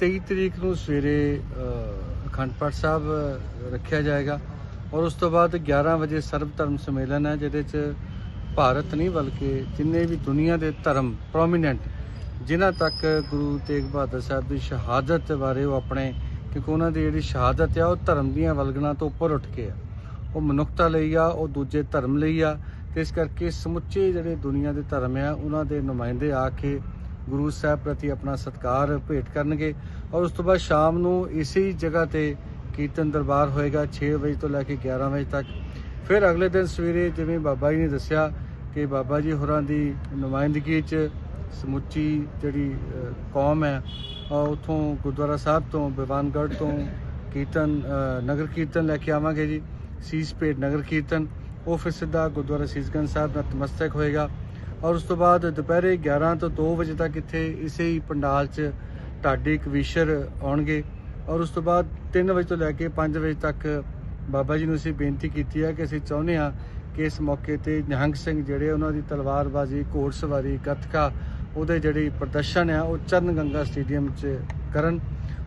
23 ਤਰੀਕ ਨੂੰ ਸਵੇਰੇ ਅਖੰਡ ਪਾਠ ਸਾਹਿਬ ਰੱਖਿਆ ਜਾਏਗਾ। ਔਰ ਉਸ ਤੋਂ ਬਾਅਦ 11 ਵਜੇ ਸਰਬ ਧਰਮ ਸੰਮੇਲਨ ਹੈ, ਜਿਹਦੇ 'ਚ ਭਾਰਤ ਨਹੀਂ, ਬਲਕਿ ਜਿੰਨੇ ਵੀ ਦੁਨੀਆ ਦੇ ਧਰਮ ਪ੍ਰੋਮੀਨੈਂਟ ਜਿਨ੍ਹਾਂ ਤੱਕ ਗੁਰੂ ਤੇਗ ਬਹਾਦਰ ਸਾਹਿਬ ਦੀ ਸ਼ਹਾਦਤ ਬਾਰੇ ਉਹ ਆਪਣੇ, ਕਿਉਂਕਿ ਉਹਨਾਂ ਦੀ ਜਿਹੜੀ ਸ਼ਹਾਦਤ ਆ, ਉਹ ਧਰਮ ਦੀਆਂ ਵਲਗਣਾ ਤੋਂ ਉੱਪਰ ਉੱਠ ਕੇ ਆ। ਉਹ ਮਨੁੱਖਤਾ ਲਈ ਆ, ਉਹ ਦੂਜੇ ਧਰਮ ਲਈ ਆ, ਤੇ ਇਸ ਕਰਕੇ ਸਮੁੱਚੇ ਜਿਹੜੇ ਦੁਨੀਆ ਦੇ ਧਰਮ ਆ, ਉਹਨਾਂ ਦੇ ਨੁਮਾਇੰਦੇ ਆ ਕੇ ਗੁਰੂ ਸਾਹਿਬ ਪ੍ਰਤੀ ਆਪਣਾ ਸਤਿਕਾਰ ਭੇਟ ਕਰਨਗੇ ਔਰ ਉਸ ਤੋਂ ਬਾਅਦ ਸ਼ਾਮ ਨੂੰ ਇਸੇ ਹੀ ਜਗ੍ਹਾ ਤੇ ਕੀਰਤਨ ਦਰਬਾਰ ਹੋਏਗਾ 6 ਵਜੇ ਤੋਂ ਲੈ ਕੇ 11 ਵਜੇ ਤੱਕ। ਫਿਰ ਅਗਲੇ ਦਿਨ ਸਵੇਰੇ ਜਿਵੇਂ ਬਾਬਾ ਜੀ ਨੇ ਦੱਸਿਆ ਕਿ ਬਾਬਾ ਜੀ ਹੋਰਾਂ ਦੀ ਨੁਮਾਇੰਦਗੀ 'ਚ ਸਮੁੱਚੀ ਜਿਹੜੀ ਕੌਮ ਹੈ ਅ, ਉੱਥੋਂ ਗੁਰਦੁਆਰਾ ਸਾਹਿਬ ਤੋਂ ਬਿਵਾਨਗੜ੍ਹ ਤੋਂ ਕੀਰਤਨ ਨਗਰ ਕੀਰਤਨ ਲੈ ਕੇ ਆਵਾਂਗੇ ਜੀ। ਸੀਸ ਭੇਟ ਨਗਰ ਕੀਰਤਨ ਉਹ ਫਿਰ ਸਿੱਧਾ ਗੁਰਦੁਆਰਾ ਸੀਸਗੰਜ ਸਾਹਿਬ ਨਤਮਸਤਕ ਹੋਏਗਾ। ਔਰ ਉਸ ਤੋਂ ਬਾਅਦ ਦੁਪਹਿਰੇ 11 ਤੋਂ 2 ਵਜੇ ਤੱਕ ਇੱਥੇ ਇਸੇ ਹੀ ਪੰਡਾਲ 'ਚ ਢਾਡੀ ਕਵੀਸ਼ਰ ਆਉਣਗੇ। ਔਰ ਉਸ ਤੋਂ ਬਾਅਦ 3 ਵਜੇ ਤੋਂ ਲੈ ਕੇ 5 ਵਜੇ ਤੱਕ ਬਾਬਾ ਜੀ ਨੂੰ ਅਸੀਂ ਬੇਨਤੀ ਕੀਤੀ ਹੈ ਕਿ ਅਸੀਂ ਚਾਹੁੰਦੇ ਹਾਂ ਕਿ ਇਸ ਮੌਕੇ ਤੇ ਨਿਹੰਗ ਸਿੰਘ ਜਿਹੜੇ ਉਹਨਾਂ ਦੀ ਤਲਵਾਰਬਾਜ਼ੀ, ਘੋੜਸਵਾਰੀ, ਗੱਤਕਾ ਉਹਦੇ ਜਿਹੜੀ ਪ੍ਰਦਰਸ਼ਨ ਆ, ਉਹ ਚਰਨ ਗੰਗਾ ਸਟੇਡੀਅਮ 'ਚ ਕਰਨ।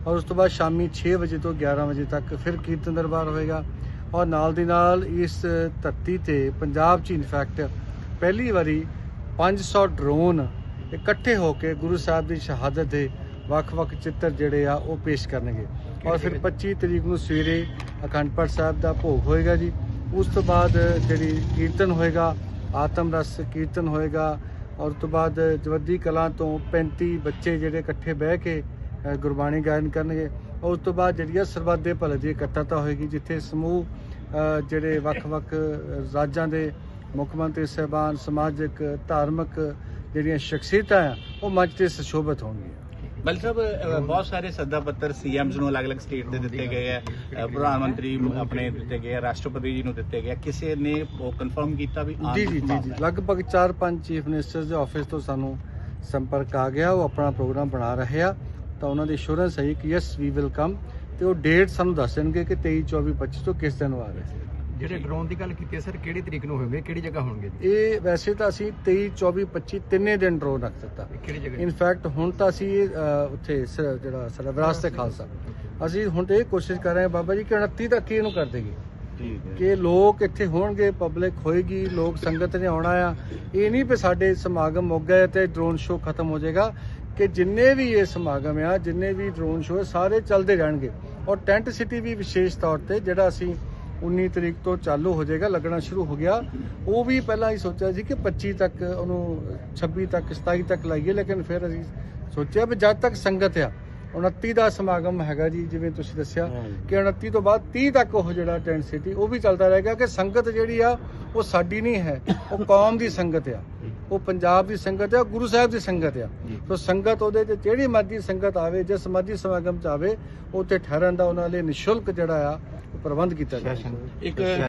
ਔਰ ਉਸ ਤੋਂ ਬਾਅਦ ਸ਼ਾਮੀ 6 ਵਜੇ ਤੋਂ 11 ਵਜੇ ਤੱਕ ਫਿਰ ਕੀਰਤਨ ਦਰਬਾਰ ਹੋਏਗਾ। ਔਰ ਨਾਲ ਦੀ ਨਾਲ ਇਸ ਧਰਤੀ ਤੇ ਪੰਜਾਬ 'ਚ ਇਨਫੈਕਟ ਪਹਿਲੀ ਵਾਰੀ 500 ਡਰੋਨ ਇਕੱਠੇ ਹੋ ਕੇ ਗੁਰੂ ਸਾਹਿਬ ਦੀ ਸ਼ਹਾਦਤ ਦੇ ਵੱਖ-ਵੱਖ ਚਿੱਤਰ ਜਿਹੜੇ ਆ ਉਹ ਪੇਸ਼ ਕਰਨਗੇ। ਔਰ ਫਿਰ 25 ਤਰੀਕ ਨੂੰ ਸਵੇਰੇ ਅਖੰਡ ਪਾਠ ਸਾਹਿਬ ਦਾ ਭੋਗ ਹੋਏਗਾ ਜੀ। ਉਸ ਤੋਂ ਬਾਅਦ ਜਿਹੜੀ ਕੀਰਤਨ ਹੋਏਗਾ ਆਤਮ ਰਸ ਕੀਰਤਨ ਹੋਏਗਾ ਔਰ ਉਸ ਤੋਂ ਬਾਅਦ ਜਵੱਦੀ ਕਲਾਂ ਤੋਂ 35 ਬੱਚੇ ਜਿਹੜੇ ਇਕੱਠੇ ਬਹਿ ਕੇ ਗੁਰਬਾਣੀ ਗਾਇਨ ਕਰਨਗੇ। ਉਸ ਤੋਂ ਬਾਅਦ ਜਿਹੜੀ ਆ ਸਰਬੱਤ ਦੇ ਭਲੇ ਦੀ ਇਕੱਠਤਾ ਹੋਏਗੀ ਜਿੱਥੇ ਸਮੂਹ ਜਿਹੜੇ ਵੱਖ-ਵੱਖ ਰਾਜਾਂ ਦੇ ਮੁੱਖ ਮੰਤਰੀ ਸਹਿਬਾਨ ਸਮਾਜਿਕ ਧਾਰਮਿਕ ਜਿਹੜੀਆਂ ਸ਼ਖਸੀਅਤਾਂ ਆ ਉਹ ਮੰਚ ਤੇ ਸੁਸ਼ੋਭਿਤ ਹੋਣਗੀਆਂ। ਬਲ ਸਾਹਿਬ ਬਹੁਤ ਸਾਰੇ ਸੱਦਾ ਪੱਤਰ ਸੀਐਮਸ ਨੂੰ ਅਲੱਗ-ਅਲੱਗ ਸਟੇਟ ਦੇ ਦਿੱਤੇ ਗਏ ਆ ਪ੍ਰਧਾਨ ਮੰਤਰੀ ਆਪਣੇ ਦਿੱਤੇ ਗਏ ਆ ਰਾਸ਼ਟਰਪਤੀ ਜੀ ਨੂੰ ਦਿੱਤੇ ਗਏ ਕਿਸੇ ਨੇ ਉਹ ਕਨਫਰਮ ਕੀਤਾ ਵੀ ਜੀ ਜੀ ਜੀ। ਲਗਭਗ 4-5 ਚੀਫ ਮਿਨਿਸਟਰਸ ਦੇ ਆਫਿਸ ਤੋਂ ਸਾਨੂੰ ਸੰਪਰਕ ਆ ਗਿਆ ਉਹ ਆਪਣਾ ਪ੍ਰੋਗਰਾਮ ਬਣਾ ਰਹੇ ਆ। ਤਾਂ ਉਹਨਾਂ ਦੀ ਅਸ਼ੋਰੈਂਸ ਹੈ ਕਿ ਯੈਸ ਵੀ ਵਿਲ ਕਮ ਤੇ ਉਹ ਡੇਟ ਸਾਨੂੰ ਦੱਸ ਦੇਣਗੇ ਕਿ 23 24 25 ਤੋਂ ਕਿਸ ਦਿਨ ਆ ਰਹੇ ਸੀ। ਜਿਹੜੇ ਡਰੋਨ ਦੀ ਗੱਲ ਕੀਤੀ ਹੈ ਸਰ ਕਿਹੜੀ ਤਰੀਕ ਨੂੰ ਹੋਣਗੇ? ਕਿਹੜੀ ਜਗ੍ਹਾ ਹੋਣਗੇ ਜੀ? ਇਹ ਵੈਸੇ ਤਾਂ ਅਸੀਂ 23 24 25 ਤਿੰਨੇ ਦਿਨ ਡਰੋਨ ਰੱਖ ਦਿੱਤਾ। ਇਹ ਕਿਹੜੀ ਜਗ੍ਹਾ ਇਨਫੈਕਟ ਹੁਣ ਤਾਂ ਅਸੀਂ ਉੱਥੇ ਸ- ਜਿਹੜਾ ਸਾਡਾ ਵਿਰਾਸਤ ਤੇ ਖਾਲਸਾ। ਅਸੀਂ ਹੁਣ ਤੇ ਇਹ ਕੋਸ਼ਿਸ਼ ਕਰ ਰਹੇ ਹਾਂ ਬਾਬਾ ਜੀ ਕਿ 29 ਤੱਕ ਹੀ ਇਹਨੂੰ ਕਰ ਦੇਗੀ ਠੀਕ ਹੈ। ਕਿ ਲੋਕ ਇੱਥੇ ਹੋਣਗੇ ਪਬਲਿਕ ਹੋਏਗੀ ਲੋਕ ਸੰਗਤ ਨੇ ਆਉਣਾ ਆ। ਇਹ ਨਹੀਂ ਵੀ ਸਾਡੇ ਸਮਾਗਮ ਮੁੱਕ ਗਏ ਤੇ ਡਰੋਨ ਸ਼ੋਅ ਖਤਮ ਹੋ ਜਾਏਗਾ। ਕਿ ਜਿੰਨੇ ਵੀ ਇਹ ਸਮਾਗਮ ਆ ਜਿੰਨੇ ਵੀ ਡਰੋਨ ਸ਼ੋਅ ਸਾਰੇ ਚੱਲਦੇ ਰਹਿਣਗੇ। ਔਰ ਟੈਂਟ ਸਿਟੀ ਵੀ ਵਿਸ਼ੇਸ਼ ਤੌਰ ਤੇ ਜਿਹੜਾ ਅਸੀਂ 19 ਤਰੀਕ ਤੋਂ ਚਾਲੂ ਹੋ ਜਾਏਗਾ, ਲੱਗਣਾ ਸ਼ੁਰੂ ਹੋ ਗਿਆ। ਉਹ ਵੀ ਪਹਿਲਾਂ ਹੀ ਸੋਚਿਆ ਸੀ ਕਿ 25 ਤੱਕ, ਉਹਨੂੰ 26 ਤੱਕ 27 ਤੱਕ ਲਾਈਏ, ਲੇਕਿਨ ਫਿਰ ਅਸੀਂ ਸੋਚਿਆ ਵੀ ਜਦ ਤੱਕ ਸੰਗਤ ਆ 29 ਦਾ ਸਮਾਗਮ ਹੈਗਾ ਜੀ ਜਿਵੇਂ ਤੁਸੀਂ ਦੱਸਿਆ ਕਿ 29 ਤੋਂ ਬਾਅਦ 30 ਤੱਕ ਉਹ ਜਿਹੜਾ ਟੈਂਟ ਸਿਟੀ ਉਹ ਵੀ ਚੱਲਦਾ ਰਹੇਗਾ ਕਿ ਸੰਗਤ ਜਿਹੜੀ ਆ ਉਹ ਸਾਡੀ ਨਹੀਂ ਹੈ ਉਹ ਕੌਮ ਦੀ ਸੰਗਤ ਆ। ਉਹ ਪੰਜਾਬ ਦੀ ਸੰਗਤ ਆ ਗੁਰੂ ਸਾਹਿਬ ਦੀ ਸੰਗਤ ਆ। ਸੋ ਸੰਗਤ ਉਹਦੇ ਤੇ ਜਿਹੜੀ ਮਰਜ਼ੀ ਸੰਗਤ ਆਵੇ ਜਿਸ ਮਰਜ਼ੀ ਸਮਾਗਮ ਚ ਆਵੇ ਉੱਥੇ ਠਹਿਰਨ ਦਾ ਉਹਨਾਂ ਲਈ ਨਿਸ਼ੁਲਕ ਜਿਹੜਾ ਆ ਉਹ ਪ੍ਰਬੰਧ ਕੀਤਾ ਜਾਵੇ। ਇੱਕ